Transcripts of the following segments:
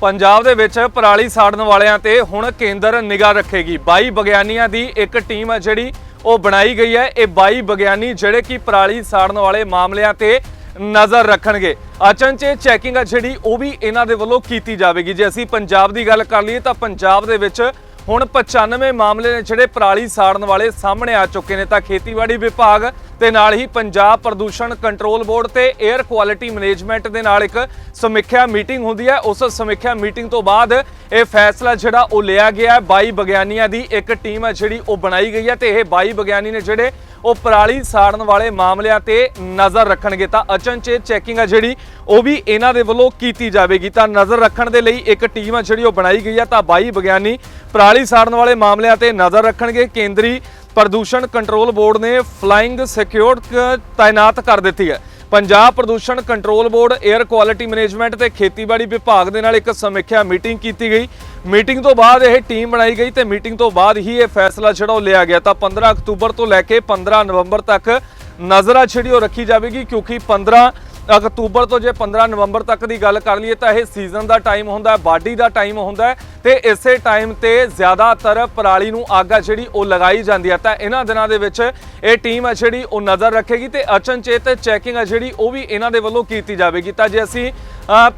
ਪੰਜਾਬ ਦੇ ਵਿੱਚ ਪਰਾਲੀ ਸਾੜਨ ਵਾਲਿਆਂ ਤੇ ਹੁਣ ਕੇਂਦਰ ਨਿਗਾਹ ਰੱਖੇਗੀ। 22 ਵਿਗਿਆਨੀਆਂ ਦੀ ਇੱਕ ਟੀਮ ਹੈ ਜਿਹੜੀ ਉਹ ਬਣਾਈ ਗਈ ਹੈ। ਇਹ 22 ਵਿਗਿਆਨੀ ਜਿਹੜੇ ਕਿ ਪਰਾਲੀ ਸਾੜਨ ਵਾਲੇ ਮਾਮਲਿਆਂ ਤੇ ਨਜ਼ਰ ਰੱਖਣਗੇ। ਅਚਨਚੇ ਚੈਕਿੰਗ ਆ ਜਿਹੜੀ ਉਹ ਵੀ ਇਹਨਾਂ ਦੇ ਵੱਲੋਂ ਕੀਤੀ ਜਾਵੇਗੀ। ਜੇ ਅਸੀਂ ਪੰਜਾਬ ਦੀ ਗੱਲ ਕਰ ਲਈਏ ਤਾਂ ਪੰਜਾਬ ਦੇ ਵਿੱਚ ਹੁਣ 95 ਮਾਮਲੇ ਨੇ ਜਿਹੜੇ ਪਰਾਲੀ ਸਾੜਨ ਵਾਲੇ ਸਾਹਮਣੇ ਆ ਚੁੱਕੇ ਨੇ ਤਾਂ ਖੇਤੀਬਾੜੀ ਵਿਭਾਗ ਤੇ ਨਾਲ ਹੀ ਪੰਜਾਬ ਪ੍ਰਦੂਸ਼ਣ ਕੰਟਰੋਲ ਬੋਰਡ ਤੇ 에ਅਰ ਕੁਆਲਿਟੀ ਮੈਨੇਜਮੈਂਟ ਦੇ ਨਾਲ ਇੱਕ ਸਮੀਖਿਆ ਮੀਟਿੰਗ ਹੁੰਦੀ ਹੈ। ਉਸ ਸਮੀਖਿਆ ਮੀਟਿੰਗ ਤੋਂ ਬਾਅਦ ਇਹ ਫੈਸਲਾ ਜਿਹੜਾ ਉਹ ਲਿਆ ਗਿਆ ਹੈ। 22 ਵਿਗਿਆਨੀਆਂ ਦੀ ਇੱਕ ਟੀਮ ਹੈ ਜਿਹੜੀ ਉਹ ਬਣਾਈ ਗਈ ਹੈ ਤੇ ਇਹ 22 ਵਿਗਿਆਨੀ ਨੇ ਜਿਹੜੇ ਉਹ ਪਰਾਲੀ ਸਾੜਨ ਵਾਲੇ ਮਾਮਲਿਆਂ ਤੇ ਨਜ਼ਰ ਰੱਖਣਗੇ। ਤਾਂ ਅਚਨਚੇਤ ਚੈਕਿੰਗ ਆ ਜਿਹੜੀ, ਉਹ ਵੀ ਇਹਨਾਂ ਦੇ ਵੱਲੋਂ ਕੀਤੀ ਜਾਵੇਗੀ। ਤਾਂ ਨਜ਼ਰ ਰੱਖਣ ਦੇ ਲਈ ਇੱਕ ਟੀਮ ਆ ਜਿਹੜੀ ਉਹ ਬਣਾਈ ਗਈ ਹੈ ਤਾਂ 22 ਵਿਗਿਆਨੀ ਪਰਾਲੀ ਸਾੜਨ ਵਾਲੇ ਮਾਮਲਿਆਂ ਤੇ ਨਜ਼ਰ ਰੱਖਣਗੇ। ਕੇਂਦਰੀ ਪ੍ਰਦੂਸ਼ਣ ਕੰਟਰੋਲ ਬੋਰਡ ਨੇ ਫਲਾਈਂਗ ਸਿਕਿਉਰਡ ਤਾਇਨਾਤ ਕਰ ਦਿੱਤੀ ਹੈ। ਪੰਜਾਬ ਪ੍ਰਦੂਸ਼ਣ control board air quality management ਤੇ ਖੇਤੀਬਾੜੀ ਵਿਭਾਗ ਦੇ ਨਾਲ ਇੱਕ ਸਮੀਖਿਆ ਮੀਟਿੰਗ ਕੀਤੀ ਗਈ। ਮੀਟਿੰਗ ਤੋਂ ਬਾਅਦ ਇਹ ਟੀਮ ਬਣਾਈ ਗਈ ਤੇ ਮੀਟਿੰਗ ਤੋਂ ਬਾਅਦ ਹੀ ਇਹ ਫੈਸਲਾ ਜਿਹੜਾ ਉਹ ਲਿਆ ਗਿਆ। ਤਾਂ 15 ਅਕਤੂਬਰ ਤੋਂ ਲੈ ਕੇ 15 ਨਵੰਬਰ ਤੱਕ ਨਜ਼ਰਾ ਜਿਹੜੀ ਉਹ ਰੱਖੀ ਜਾਵੇਗੀ, ਕਿਉਂਕਿ 15 ਅਕਤੂਬਰ ਤੋਂ ਜੇ 15 ਨਵੰਬਰ ਤੱਕ ਦੀ ਗੱਲ ਕਰ ਲਈਏ ਤਾਂ ਇਹ ਸੀਜ਼ਨ ਦਾ ਟਾਈਮ ਹੁੰਦਾ ਹੈ, ਬਾਡੀ ਦਾ ਟਾਈਮ ਹੁੰਦਾ ਹੈ ਤੇ ਇਸੇ ਟਾਈਮ ਤੇ ਜ਼ਿਆਦਾਤਰ ਪਰਾਲੀ ਨੂੰ ਅੱਗ ਆ ਜਿਹੜੀ ਉਹ ਲਗਾਈ ਜਾਂਦੀ ਹੈ। ਤਾਂ ਇਹਨਾਂ ਦਿਨਾਂ ਦੇ ਵਿੱਚ ਇਹ ਟੀਮ ਹੈ ਜਿਹੜੀ ਉਹ ਨਜ਼ਰ ਰੱਖੇਗੀ ਤੇ ਅਚਨਚੇਤ ਚੈਕਿੰਗ ਹੈ ਜਿਹੜੀ ਉਹ ਵੀ ਇਹਨਾਂ ਦੇ ਵੱਲੋਂ ਕੀਤੀ ਜਾਵੇਗੀ। ਤਾਂ ਜੇ ਅਸੀਂ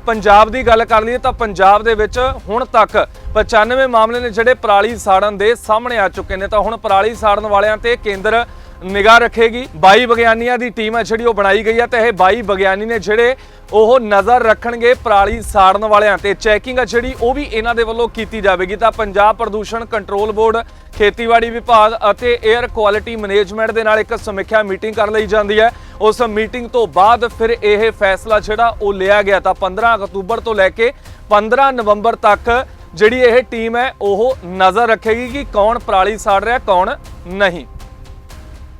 ਪੰਜਾਬ ਦੀ ਗੱਲ ਕਰ ਲਈਏ ਤਾਂ ਪੰਜਾਬ ਦੇ ਵਿੱਚ ਹੁਣ ਤੱਕ 95 ਮਾਮਲੇ ਨੇ ਜਿਹੜੇ ਪਰਾਲੀ ਸਾੜਨ ਦੇ ਸਾਹਮਣੇ ਆ ਚੁੱਕੇ ਨੇ। ਤਾਂ ਹੁਣ ਪਰਾਲੀ ਸਾੜਨ ਵਾਲਿਆਂ ਤੇ ਕੇਂਦਰ ਨਿਗਾਹ ਰੱਖੇਗੀ। 22 ਵਿਗਿਆਨੀਆਂ ਦੀ ਟੀਮ ਹੈ ਜਿਹੜੀ ਉਹ ਬਣਾਈ ਗਈ ਹੈ ਤੇ ਇਹ 22 ਵਿਗਿਆਨੀ ਨੇ ਜਿਹੜੇ ਉਹ ਨਜ਼ਰ ਰੱਖਣਗੇ ਪਰਾਲੀ ਸਾੜਨ ਵਾਲਿਆਂ ਤੇ। ਚੈਕਿੰਗ ਹੈ ਜਿਹੜੀ ਉਹ ਵੀ ਇਹਨਾਂ ਦੇ ਵੱਲੋਂ ਕੀਤੀ ਜਾਵੇਗੀ। ਤਾਂ ਪੰਜਾਬ ਪ੍ਰਦੂਸ਼ਣ ਕੰਟਰੋਲ ਬੋਰਡ, ਖੇਤੀਬਾੜੀ ਵਿਭਾਗ ਅਤੇ 에ਅਰ ਕੁਆਲਿਟੀ ਮੈਨੇਜਮੈਂਟ ਦੇ ਨਾਲ ਇੱਕ ਸਮੀਖਿਆ ਮੀਟਿੰਗ ਕਰ ਲਈ ਜਾਂਦੀ ਹੈ। ਉਸ ਮੀਟਿੰਗ ਤੋਂ ਬਾਅਦ ਫਿਰ ਇਹ ਫੈਸਲਾ ਜਿਹੜਾ ਉਹ ਲਿਆ ਗਿਆ। ਤਾਂ 15 ਅਕਤੂਬਰ ਤੋਂ ਲੈ ਕੇ 15 ਨਵੰਬਰ ਤੱਕ ਜਿਹੜੀ ਇਹ ਟੀਮ ਹੈ ਉਹ ਨਜ਼ਰ ਰੱਖੇਗੀ ਕਿ ਕੌਣ ਪਰਾਲੀ ਸਾੜ ਰਿਹਾ, ਕੌਣ ਨਹੀਂ।